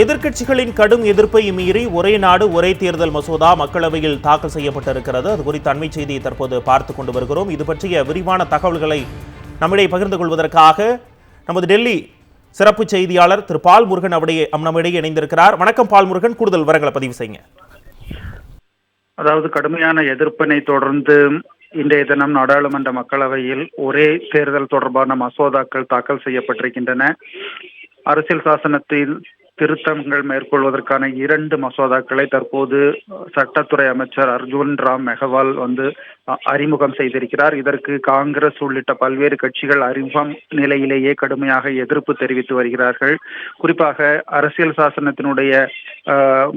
எதிர்க்கட்சிகளின் கடும் எதிர்ப்பை மீறி ஒரே நாடு ஒரே தேர்தல் மசோதா மக்களவையில் தாக்கல் செய்யப்பட்டிருக்கிறது. அது குறித்த அண்மை செய்தியை தற்போது பார்த்துக் கொண்டு வருகிறோம். இது பற்றிய விரிவான தகவல்களை நம்மிடையே பகிர்ந்து கொள்வதற்காக நமது டெல்லி சிறப்பு செய்தியாளர் திரு பால் முருகன் அவருடைய நம்மிடையே இணைந்திருக்கிறார். வணக்கம் பால் முருகன். கூடுதல் விவரங்களை பதிவு செய்யுங்க. அதாவது கடுமையான எதிர்ப்பினை தொடர்ந்து இன்றைய தினம் நாடாளுமன்ற மக்களவையில் ஒரே தேர்தல் தொடர்பான மசோதாக்கள் தாக்கல் செய்யப்பட்டிருக்கின்றன. அரசியல் சாசனத்தில் திருத்தங்கள் மேற்கொள்வதற்கான இரண்டு மசோதாக்களை தற்போது சட்டத்துறை அமைச்சர் அர்ஜுன் ராம் மெகவால் வந்து அறிமுகம் செய்திருக்கிறார். இதற்கு காங்கிரஸ் உள்ளிட்ட பல்வேறு கட்சிகள் அறிமுகம் நிலையிலேயே கடுமையாக எதிர்ப்பு தெரிவித்து வருகிறார்கள். குறிப்பாக அரசியல் சாசனத்தினுடைய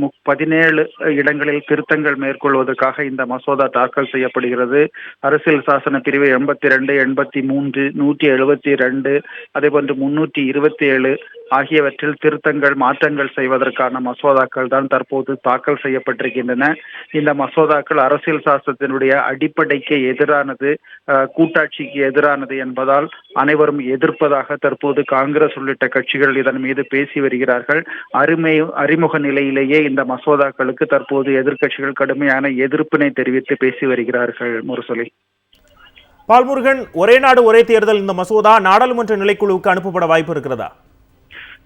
மு- பதினேழு இடங்களில் திருத்தங்கள் மேற்கொள்வதற்காக இந்த மசோதா தாக்கல் செய்யப்படுகிறது. அரசியல் சாசன பிரிவு எண்பத்தி ரெண்டு எண்பத்தி மூன்று நூற்றி எழுபத்தி ரெண்டு அதே போன்று முன்னூற்றி இருபத்தி ஏழு ஆகியவற்றில் திருத்தங்கள் மாற்றங்கள் செய்வதற்கான மசோதாக்கள் தான் தற்போது தாக்கல் செய்யப்பட்டிருக்கின்றன. இந்த மசோதாக்கள் அரசியல் சாசனத்தினுடைய அடிப்படைக்கு எதிரானது கூட்டாட்சிக்கு எதிரானது என்பதால் அனைவரும் எதிர்ப்பதாக தற்போது காங்கிரஸ் உள்ளிட்ட கட்சிகள் இதன் மீது பேசி வருகிறார்கள். அருமை அறிமுக நிலையிலேயே இந்த மசோதாக்களுக்கு தற்போது எதிர்க்கட்சிகள் கடுமையான எதிர்ப்பினை தெரிவித்து பேசி வருகிறார்கள் முரசொலி. பால் முருகன் ஒரே நாடு ஒரே தேர்தல் இந்த மசோதா நாடாளுமன்ற நிலைக்குழுவுக்கு அனுப்பப்பட வாய்ப்பு இருக்கிறதா?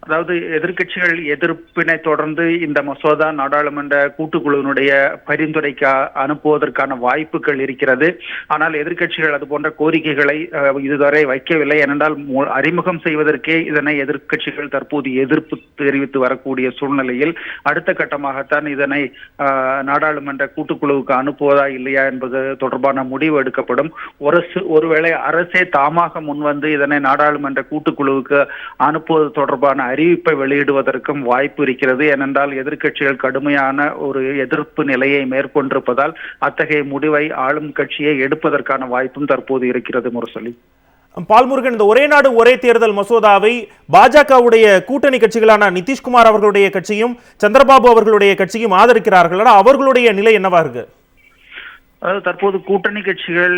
அதாவது எதிர்கட்சிகள் எதிர்ப்பினை தொடர்ந்து இந்த மசோதா நாடாளுமன்ற கூட்டுக்குழுவினுடைய பரிந்துரைக்க அனுப்புவதற்கான வாய்ப்புகள் இருக்கிறது. ஆனால் எதிர்கட்சிகள் அது போன்ற கோரிக்கைகளை இதுவரை வைக்கவில்லை. ஏனென்றால் அறிமுகம் செய்வதற்கே இதனை எதிர்கட்சிகள் தற்போது எதிர்ப்பு தெரிவித்து வரக்கூடிய சூழ்நிலையில் அடுத்த கட்டமாகத்தான் இதனை நாடாளுமன்ற கூட்டுக்குழுவுக்கு அனுப்புவதா இல்லையா என்பது தொடர்பான முடிவு எடுக்கப்படும். ஒரு சு- ஒருவேளை அரசே தாமாக முன்வந்து இதனை நாடாளுமன்ற கூட்டுக்குழுவுக்கு அனுப்புவது தொடர்பான அறிவிப்பை வெளியிடுவதற்கும் வாய்ப்பு இருக்கிறது. ஏனென்றால் எதிர்க்கட்சிகள் கடுமையான ஒரு எதிர்ப்பு நிலையை மேற்கொண்டிருப்பதால் அத்தகைய முடிவை ஆளும் கட்சியை எடுப்பதற்கான வாய்ப்பும் தற்போது இருக்கிறது முரசொலி. பால்முருகன் இந்த ஒரே நாடு ஒரே தேர்தல் மசோதாவை பாஜகவுடைய கூட்டணி கட்சிகளான நிதிஷ்குமார் அவர்களுடைய கட்சியும் சந்திரபாபு அவர்களுடைய கட்சியும் ஆதரிக்கிறார்கள்? அவர்களுடைய நிலை என்னவா இருக்கு? அதாவது தற்போது கூட்டணி கட்சிகள்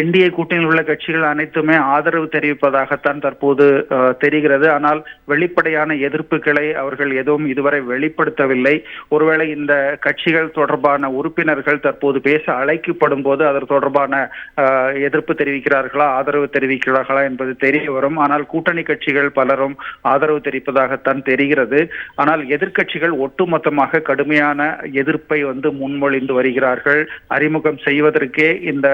என்டிஏ கூட்டணியில் உள்ள கட்சிகள் அனைத்துமே ஆதரவு தெரிவிப்பதாகத்தான் தற்போது தெரிகிறது. ஆனால் வெளிப்படையான எதிர்ப்புகளை அவர்கள் எதுவும் இதுவரை வெளிப்படுத்தவில்லை. ஒருவேளை இந்த கட்சிகள் தொடர்பான உறுப்பினர்கள் தற்போது பேச அழைக்கப்படும் போது அதற்கு தொடர்பான எதிர்ப்பு தெரிவிக்கிறார்களா ஆதரவு தெரிவிக்கிறார்களா என்பது தெரிய வரும். ஆனால் கூட்டணி கட்சிகள் பலரும் ஆதரவு தெரிவிப்பதாகத்தான் தெரிகிறது. ஆனால் எதிர்க்கட்சிகள் ஒட்டுமொத்தமாக கடுமையான எதிர்ப்பை வந்து முன்மொழிந்து வருகிறார்கள். அறிமுகம் செய்வதற்கே இந்த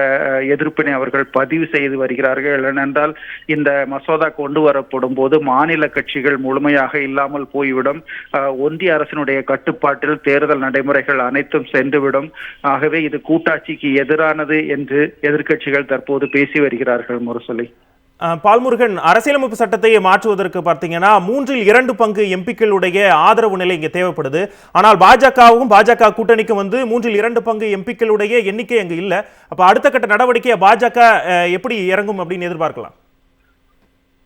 எதிர்ப்பினை அவர்கள் பதிவு செய்து வருகிறார்கள். ஏனென்றால் இந்த மசோதா கொண்டு வரப்படும் போது மாநில கட்சிகள் முழுமையாக இல்லாமல் போய்விடும். ஒன்றிய அரசினுடைய கட்டுப்பாட்டில் தேர்தல் நடைமுறைகள் அனைத்தும் சென்றுவிடும். ஆகவே இது கூட்டாட்சிக்கு எதிரானது என்று எதிர்க்கட்சிகள் தற்போது பேசி வருகிறார்கள் முரசொலி. பால்முருகன் அரசியலமைப்பு சட்டத்தை மாற்றுவதற்கு பார்த்தீங்கன்னா மூன்றில் இரண்டு பங்கு எம்பிக்களுடைய ஆதரவு நிலை இங்கே தேவைப்படுது. ஆனால் பாஜகவும் பாஜக கூட்டணிக்கும் வந்து மூன்றில் இரண்டு பங்கு எம்பிக்களுடைய எண்ணிக்கை அங்கே இல்லை. அப்போ அடுத்த கட்ட நடவடிக்கையை பாஜக எப்படி இறங்கும் அப்படின்னு எதிர்பார்க்கலாம்?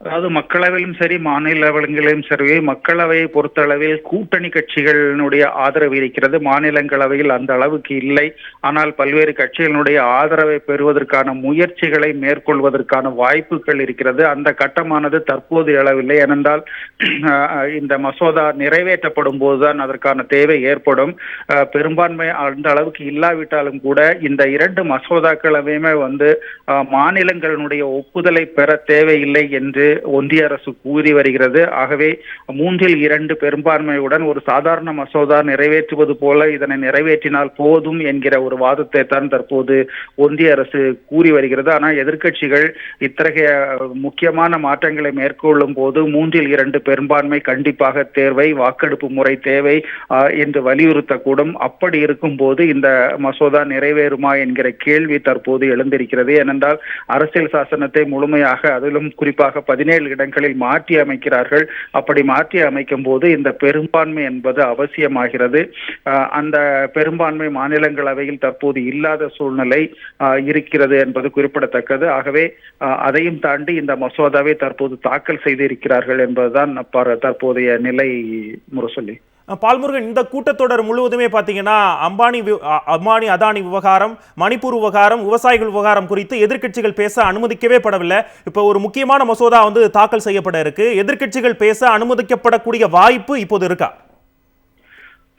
அதாவது மக்களவையிலும் சரி மாநிலங்களிலும் சரி மக்களவையை பொறுத்தளவில் கூட்டணி கட்சிகளினுடைய ஆதரவு இருக்கிறது. மாநிலங்களவையில் அந்த அளவுக்கு இல்லை. ஆனால் பல்வேறு கட்சிகளினுடைய ஆதரவை பெறுவதற்கான முயற்சிகளை மேற்கொள்வதற்கான வாய்ப்புகள் இருக்கிறது. அந்த கட்டமானது தற்போது எழவில்லை ஏனென்றால் இந்த மசோதா நிறைவேற்றப்படும் போதுதான் அதற்கான தேவை ஏற்படும். பெரும்பான்மை அந்த அளவுக்கு இல்லாவிட்டாலும் கூட இந்த இரண்டு மசோதாக்களவையுமே வந்து மாநிலங்களினுடைய ஒப்புதலை பெற தேவையில்லை என்று ஒன்றிய அரசு கூறி வருகிறது. ஆகவே மூன்றில் இரண்டு பெரும்பான்மையுடன் ஒரு சாதாரண மசோதா நிறைவேற்றுவது போல இதனை நிறைவேற்றினால் போதும் என்கிற ஒரு வாதத்தை தான் தற்போது ஒன்றிய அரசு கூறி வருகிறது. ஆனால் எதிர்க்கட்சிகள் இத்தகைய முக்கியமான மாற்றங்களை மேற்கொள்ளும் போது மூன்றில் இரண்டு பெரும்பான்மை கண்டிப்பாக தேர்வை வாக்கெடுப்பு முறை தேவை என்று வலியுறுத்தக்கூடும். அப்படி இருக்கும்போது இந்த மசோதா நிறைவேறுமா என்கிற கேள்வி தற்போது எழுந்திருக்கிறது. ஏனென்றால் அரசியல் சாசனத்தை முழுமையாக அதிலும் குறிப்பாக பதினேழு இடங்களில் மாற்றி அமைக்கிறார்கள். அப்படி மாற்றி அமைக்கும் போது இந்த பெரும்பான்மை என்பது அவசியமாகிறது. ஆஹ், அந்த பெரும்பான்மை மாநிலங்களவையில் தற்போது இல்லாத சூழ்நிலை இருக்கிறது என்பது குறிப்பிடத்தக்கது. ஆகவே ஆஹ், அதையும் தாண்டி இந்த மசோதாவை தற்போது தாக்கல் செய்திருக்கிறார்கள் என்பதுதான் தற்போதைய நிலை முரசொலி. பால்முருகன் இந்த கூட்டத்தொடர் முழுவதுமே பார்த்தீங்கன்னா அம்பானி வி- அம்பானி அதானி விவகாரம் மணிப்பூர் விவகாரம் விவசாயிகள் விவகாரம் குறித்து எதிர்க்கட்சிகள் பேச அனுமதிக்கவே படவில்லை. இப்போ ஒரு முக்கியமான மசோதா வந்து தாக்கல் செய்யப்பட இருக்கு. எதிர்க்கட்சிகள் பேச அனுமதிக்கப்படக்கூடிய வாய்ப்பு இப்போது இருக்கா?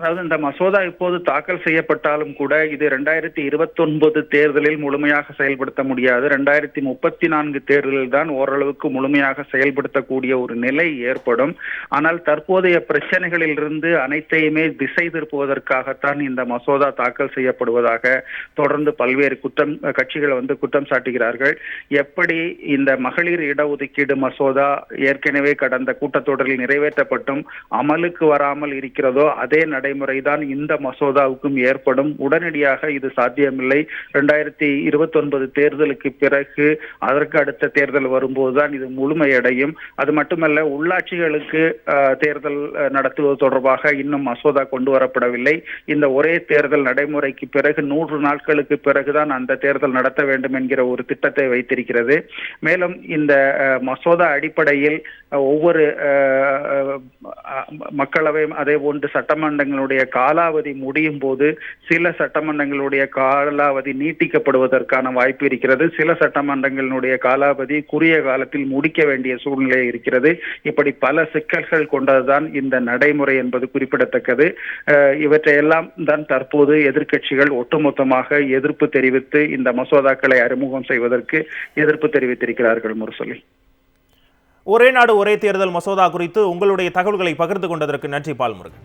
அதாவது இந்த மசோதா இப்போது தாக்கல் செய்யப்பட்டாலும் கூட இது ரெண்டாயிரத்தி இருபத்தி ஒன்பது தேர்தலில் முழுமையாக செயல்படுத்த முடியாது. ரெண்டாயிரத்தி முப்பத்தி நான்கு தேர்தலில் தான் ஓரளவுக்கு முழுமையாக செயல்படுத்தக்கூடிய ஒரு நிலை ஏற்படும். ஆனால் தற்போதைய பிரச்சனைகளிலிருந்து அனைத்தையுமே திசை திருப்புவதற்காகத்தான் இந்த மசோதா தாக்கல் செய்யப்படுவதாக தொடர்ந்து பல்வேறு குற்றம் கட்சிகள் வந்து குற்றம் சாட்டுகிறார்கள். எப்படி இந்த மகளிர் இடஒதுக்கீடு மசோதா ஏற்கனவே கடந்த கூட்டத்தொடரில் நிறைவேற்றப்பட்டும் அமலுக்கு வராமல் இருக்கிறதோ அதே நடைமுறைதான் இந்த மசோதாவுக்கும் ஏற்படும். உடனடியாக இது சாத்தியமில்லை. இரண்டாயிரத்தி இருபத்தி ஒன்பது தேர்தலுக்கு பிறகு அதற்கு அடுத்த தேர்தல் வரும்போதுதான் இது முழுமையடையும். அது மட்டுமல்ல உள்ளாட்சிகளுக்கு தேர்தல் நடத்துவது தொடர்பாக இன்னும் மசோதா கொண்டு வரப்படவில்லை. இந்த ஒரே தேர்தல் நடைமுறைக்கு பிறகு நூறு நாட்களுக்கு பிறகுதான் அந்த தேர்தல் நடத்த வேண்டும் என்கிற ஒரு திட்டத்தை வைத்திருக்கிறது. மேலும் இந்த மசோதா அடிப்படையில் ஒவ்வொரு மக்களவையும் மக்களவை அதே போன்று சட்டமன்றங்களுடைய காலாவதி முடியும் போது சில சட்டமன்றங்களுடைய காலாவதி நீட்டிக்கப்படுவதற்கான வாய்ப்பு இருக்கிறது. சில சட்டமன்றங்களுடைய காலாவதி குறுகிய காலத்தில் முடிக்க வேண்டிய சூழ்நிலை இருக்கிறது. இப்படி பல சிக்கல்கள் கொண்டதுதான் இந்த நடைமுறை என்பது குறிப்பிடத்தக்கது. இவற்றையெல்லாம் தான் தற்போது எதிர்க்கட்சிகள் ஒட்டுமொத்தமாக எதிர்ப்பு தெரிவித்து இந்த மசோதாக்களை அறிமுகம் செய்வதற்கு எதிர்ப்பு தெரிவித்திருக்கிறார்கள் முரசொலி. ஒரே நாடு ஒரே தேர்தல் மசோதா குறித்து உங்களுடைய தகவல்களை பகிர்ந்து கொண்டதற்கு நன்றி பால்முருகன்.